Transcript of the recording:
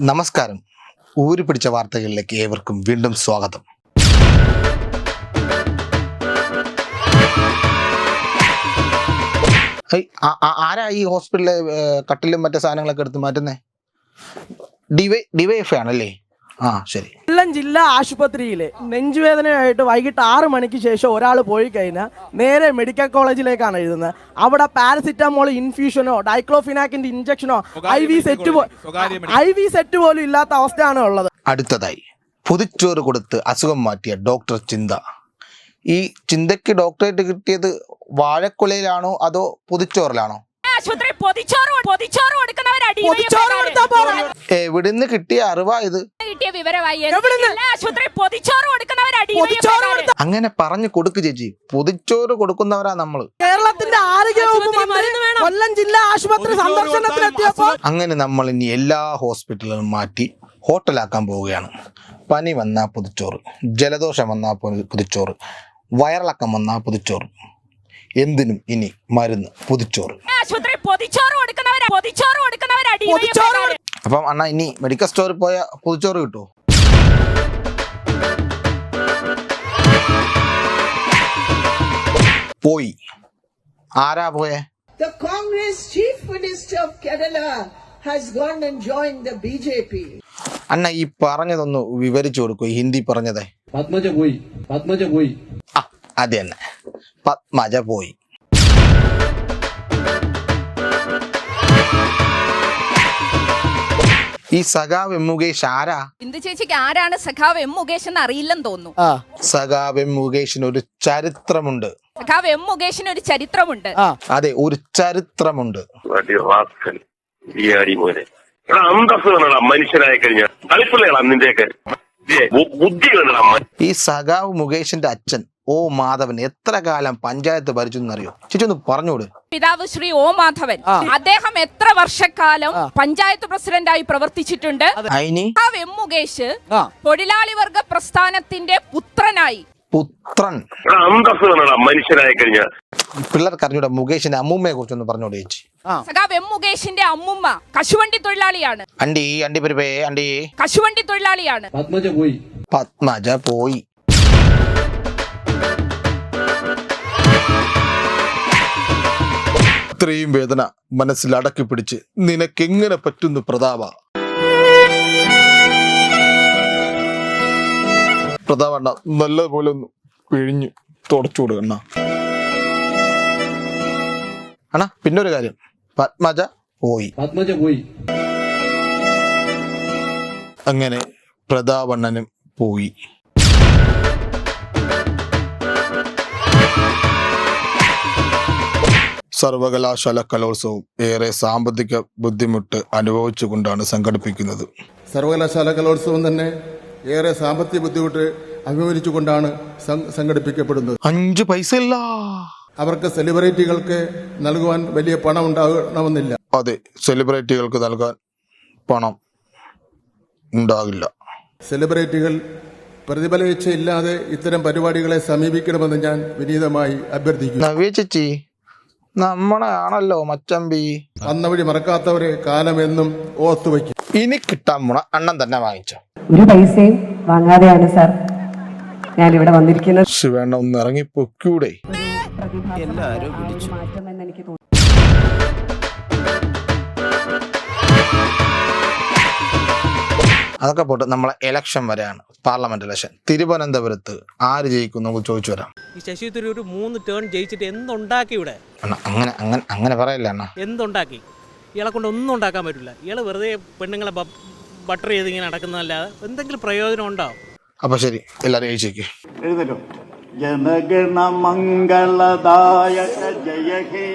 നമസ്കാരം. ഊരി പിടിച്ച വാർത്തകളിലേക്ക് ഏവർക്കും വീണ്ടും സ്വാഗതം. ആരാ ഈ ഹോസ്പിറ്റലിലെ കട്ടിലും മറ്റു സാധനങ്ങളൊക്കെ എടുത്ത് മാറ്റുന്നേ? ഡിവൈ ഡിവൈഎഫ് ആണല്ലേ? ആ ശരി. കൊല്ലം ജില്ലാ ആശുപത്രിയിലെ നെഞ്ചുവേദനയായിട്ട് വൈകിട്ട് ആറ് മണിക്ക് ശേഷം ഒരാൾ പോയി കഴിഞ്ഞാൽ നേരെ മെഡിക്കൽ കോളേജിലേക്കാണ് എഴുതുന്നത്. അവിടെ പാരസിറ്റമോൾ ഇൻഫ്യൂഷനോ ഡൈക്ലോഫിനാക്കിന്റെ ഇഞ്ചക്ഷനോ I V set I V set പോലും ഇല്ലാത്ത അവസ്ഥയാണ് ഉള്ളത്. അടുത്തതായി പുതുച്ചോറ് കൊടുത്ത് അസുഖം മാറ്റിയ ഡോക്ടർ ചിന്ത. ഈ ചിന്തയ്ക്ക് ഡോക്ടറേറ്റ് കിട്ടിയത് വാഴക്കുലയിലാണോ അതോ പുതുച്ചോറിലാണോ. എവിടുന്ന് കിട്ടിയ അറിവാ ഇത്? കിട്ടിയ വിവരമായി ആശുപത്രി പൊതിച്ചോറ് അങ്ങനെ പറഞ്ഞു കൊടുക്ക് ചേച്ചി. പൊതിച്ചോറ് കൊടുക്കുന്നവരാ നമ്മൾ. കേരളത്തിന്റെ ആരോഗ്യ കൊല്ലം ജില്ലാ ആശുപത്രി സന്ദർശനത്തിലെത്തിയപ്പോൾ അങ്ങനെ നമ്മൾ ഇനി എല്ലാ ഹോസ്പിറ്റലുകളും മാറ്റി ഹോട്ടലാക്കാൻ പോവുകയാണ്. പനി വന്നാ പൊതിച്ചോറ് ജലദോഷം വന്നാ പുതിച്ചോറ് വയറിളക്കം വന്നാ പൊതിച്ചോറ് എന്തിനും ഇനി മരുന്ന് പൊതിച്ചോറ്. ആശുപത്രി പൊതിച്ചോറ് കൊടുക്കുന്നവരാ പൊതിച്ചോറ് കൊടുക്കുന്നവരാ അപ്പം അണ്ണ ഇനി മെഡിക്കൽ സ്റ്റോറിൽ പോയ പൊതിച്ചോറ് കിട്ടുമോ പോയി. ആരാ പോയേ? The Congress Chief Minister of Kerala has gone and joined the BJP. അണ്ണ ഈ പറഞ്ഞതൊന്ന് വിവരിച്ചു കൊടുക്കൂ ഈ ഹിന്ദി പറഞ്ഞതേ. പത്മജ പോയി പത്മജ പോയി. ആ അത് തന്നെ പത്മജ പോയി. ഈ സഖാവ് എം മുകേഷ് ആരാ? ഇന്ദു ചേച്ചിക്ക് ആരാണ് സഖാവ് എം മുകേഷ് എന്ന് അറിയില്ലെന്ന് തോന്നുന്നു. ആ. സഖാവ് എം മുകേഷിന് ഒരു ചരിത്രമുണ്ട്. സഖാവ് എം മുകേഷിന് ഒരു ചരിത്രമുണ്ട്. ആ. അതെ ഒരു ചരിത്രമുണ്ട്. അടി റാസ്കൽ ഈ അടി മോനെ എടാ അന്തസ് വേണടാ മനുഷ്യനായി കഴിഞ്ഞാൽ കളിപ്പിള്ളേടാ നിന്റെയൊക്കെ. ബുദ്ധി വേണടാ ഈ സഖാവ് മുകേഷിന്റെ അച്ഛൻ. ഓ മാധവൻ എത്ര കാലം പഞ്ചായത്ത് ഭരിച്ചു എന്നറിയോ? ചേച്ചി ഒന്ന് പറഞ്ഞോട് പിതാവ് ശ്രീ ഓ മാധവൻ. അദ്ദേഹം എത്ര വർഷക്കാലം പഞ്ചായത്ത് പ്രസിഡന്റായി പ്രവർത്തിച്ചിട്ടുണ്ട്? എം മുകേഷ് തൊഴിലാളി വർഗ പ്രസ്ഥാനത്തിന്റെ പുത്രനായി. പുത്രൻ. മനുഷ്യനായി കഴിഞ്ഞാൽ പിള്ളേർക്ക് അറിഞ്ഞൂടെ മുകേഷിന്റെ അമ്മൂമ്മയെ കുറിച്ചൊന്ന് പറഞ്ഞോട് ചേച്ചി. ആ. സഖാവ് എം മുകേഷിന്റെ അമ്മുമ്മ കശുവണ്ടി തൊഴിലാളിയാണ്. അണ്ടി അണ്ടി പരിപ്പേ അണ്ടി. കശുവണ്ടി തൊഴിലാളിയാണ്. പത്മജ പോയി. പത്മജ പോയി. ഇത്രയും വേദന മനസ്സിൽ അടക്കി പിടിച്ച് നിനക്കെങ്ങനെ പറ്റുന്നു പ്രതാപ? പ്രതാപ അണ്ണ നല്ലപോലെ ഒന്ന് പിഴിഞ്ഞു തുടച്ചു കൊടുക്കണ്ണ അണ്ണാ. പിന്നെ ഒരു കാര്യം. പത്മജ പോയി. പത്മജ പോയി. അങ്ങനെ പ്രതാപണ്ണനും പോയി. സർവകലാശാല കലോത്സവം ഏറെ സാമ്പത്തിക ബുദ്ധിമുട്ട് അനുഭവിച്ചുകൊണ്ടാണ് സംഘടിപ്പിക്കുന്നത്. സർവകലാശാല കലോത്സവം തന്നെ ഏറെ സാമ്പത്തിക ബുദ്ധിമുട്ട് അനുഭവിച്ചുകൊണ്ടാണ് സംഘടിപ്പിക്കപ്പെടുന്നത്. അഞ്ചു പൈസ ഇല്ല. അവർക്ക് സെലിബ്രിറ്റികൾക്ക് നൽകുവാൻ വലിയ പണം ഉണ്ടാകണമെന്നില്ല. അതെ സെലിബ്രിറ്റികൾക്ക് നൽകാൻ പണം ഉണ്ടാകില്ല. സെലിബ്രിറ്റികൾ പ്രതിഫലേച്ഛയില്ലാതെ ഇത്തരം പരിപാടികളെ സമീപിക്കണമെന്ന് ഞാൻ വിനീതമായി അഭ്യർത്ഥിക്കുന്നു. നവ്യ ചേച്ചി നമ്മളെ ആണല്ലോ മച്ചമ്പി. അന്ന വഴി മറക്കാത്തവരെ കാലമെന്നും ഓർത്തുവയ്ക്കും ഇനി കിട്ടാൻ പോണ അണ്ണൻ തന്നെ വാങ്ങിച്ചോ. ഒരു പൈസയും വാങ്ങാതെയാണ് സാർ ഇവിടെ വന്നിരിക്കുന്നത്. ശിവേണ്ണ ഒന്ന് ഇറങ്ങി പൊക്കൂടെ മാറ്റമെന്ന് എനിക്ക് തോന്നുന്നു. അതൊക്കെ പോട്ട് നമ്മളെ ഇലക്ഷൻ വരെയാണ്. Parliament election. തിരുവനന്തപുരത്ത് ആര് ജയിക്കുന്നു നമുക്ക് ചോദിച്ചു വരാം. ഈ ശശി തരൂർ മൂന്ന് ടേൺ ജയിച്ചിട്ട് എന്തുണ്ടാക്കി ഇവിടെ? അണ്ണ അങ്ങനെ അങ്ങനെ അങ്ങനെ പറയല്ല അണ്ണ? എന്തുണ്ടാക്കി? ഇയാളെ കൊണ്ട് ഒന്നും ഉണ്ടാക്കാൻ പറ്റില്ല ഇയാൾ വെറുതെ പെണ്ണുങ്ങളെ ബട്ടർ ചെയ്ത് ഇങ്ങനെ നടക്കുന്നതല്ലാതെ എന്തെങ്കിലും പ്രയോജനം ഉണ്ടാവും അപ്പൊ ശരി എല്ലാരും ജയിച്ചേക്ക്. ജനഗണ മംഗളദായ ജയ ഹേ